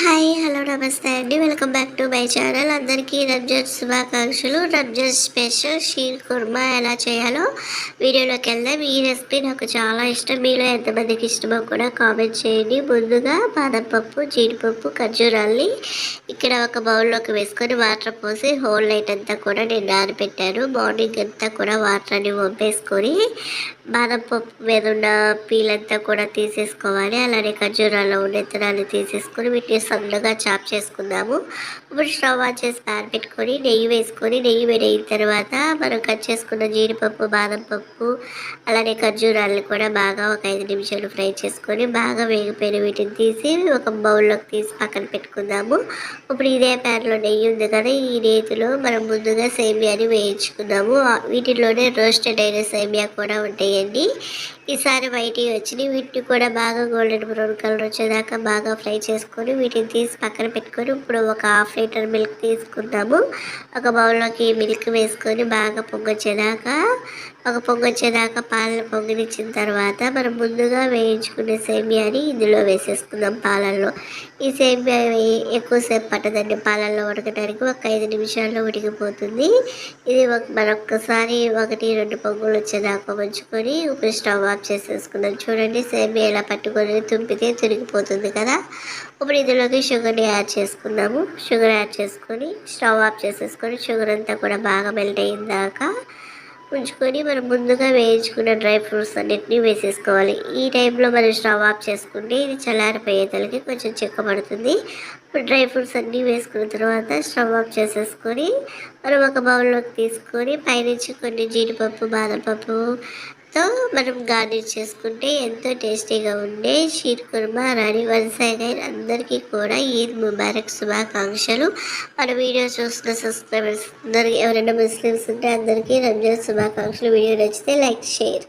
Hi hello నమస్తే అండి. Welcome back to my channel. అందరికీ రంజాన్ శుభాకాంక్షలు. రంజాన్ స్పెషల్ షీర్ కుర్మా ఎలా చేయాలో వీడియోలోకి వెళ్దాం. ఈ రెసిపీ నాకు చాలా ఇష్టం. మీలో ఎంతమందికి ఇష్టమో కూడా కామెంట్ చేయండి. ముందుగా బాదంపప్పు జీడిపప్పు ఖర్జూరాల్ని ఇక్కడ ఒక బౌల్లోకి వేసుకొని వాటర్ పోసి హోల్ నైట్ అంతా కూడా నేను నానబెట్టాను. మార్నింగ్ అంతా కూడా వాటర్ అని వంపేసుకొని బాదంపప్పు మీద ఉన్న పీల్ అంతా కూడా తీసేసుకోవాలి. అలానే ఖర్జూరాల్లో ఉన్న ఇత్తనాలు తీసేసుకొని వీటిని సన్నగా చాప్ చేసుకుందాము. ఇప్పుడు స్టవ్ ఆన్ చేసి ప్యాన్ పెట్టుకొని నెయ్యి వేసుకొని నెయ్యి వేడైన తర్వాత మనం కట్ చేసుకున్న జీడిపప్పు బాదం పప్పు అలానే ఖర్జూరాలను కూడా బాగా ఒక ఐదు నిమిషాలు ఫ్రై చేసుకొని బాగా వేగిపోయిన వీటిని తీసి ఒక బౌల్లోకి తీసి పక్కన పెట్టుకుందాము. ఇప్పుడు ఇదే ప్యాన్లో నెయ్యి ఉంది కదా ఈ నేతిలో మనం ముందుగా సేమియాని వేయించుకుందాము. వీటిలోనే రోస్టెడ్ అయిన సేమియా కూడా ఉంటాయండి. ఈసారి వైట్ వచ్చినాయి. వీటిని కూడా బాగా గోల్డెన్ బ్రౌన్ కలర్ వచ్చేదాకా బాగా ఫ్రై చేసుకొని వీటిని తీసి పక్కన పెట్టుకొని ఇప్పుడు ఒక హాఫ్ లీటర్ మిల్క్ తీసుకుందాము. ఒక బౌల్లోకి మిల్క్ వేసుకొని బాగా పొంగొచ్చేదాకా ఒక పొంగు వచ్చేదాకా పాలను పొంగినిచ్చిన తర్వాత మనం ముందుగా వేయించుకునే సేమియాని ఇందులో వేసేసుకుందాం పాలల్లో. ఈ సేమియా ఎక్కువసేపు పట్టదండి పాలల్లో ఉడకడానికి ఒక ఐదు నిమిషాల్లో ఉడికిపోతుంది. ఇది ఒక ఒకటి రెండు పొంగులు వచ్చేదాకా ఉంచుకొని ఇప్పుడు స్టవ్ ఆఫ్ చేసేసుకుందాం. చూడండి సేమియా ఇలా పట్టుకొని తుంపితే తిరిగిపోతుంది కదా. ఇప్పుడు ఇందులోకి షుగర్ని యాడ్ చేసుకుందాము. షుగర్ యాడ్ చేసుకొని స్టవ్ ఆఫ్ చేసేసుకొని షుగర్ అంతా కూడా బాగా మెల్ట్ అయ్యిందాక ఉంచుకొని మనం ముందుగా వేయించుకున్న డ్రై ఫ్రూట్స్ అన్నింటినీ వేసేసుకోవాలి. ఈ టైంలో మనం స్టవ్ ఆఫ్ చేసుకుంటే ఇది చల్లారిపోయేతలకి కొంచెం చిక్కబడుతుంది డ్రై ఫ్రూట్స్ అన్నీ వేసుకున్న తర్వాత స్టవ్ ఆఫ్ చేసేసుకొని మనం ఒక బౌల్లోకి తీసుకొని పైనుంచి కొన్ని జీడిపప్పు బాదం తో మనం గార్నిష్ చేసుకుంటే ఎంతో టేస్టీగా ఉండే షీర్ కుర్మా రాణి వన్స్ అందరికీ కూడా ఈద్ ముబారక్ శుభాకాంక్షలు. మన వీడియో చూస్తున్న సబ్స్క్రైబర్స్ అందరికీ ఎవరైనా ముస్లిమ్స్ ఉంటే అందరికీ రంజాన్ శుభాకాంక్షలు. వీడియో నచ్చితే లైక్ షేర్.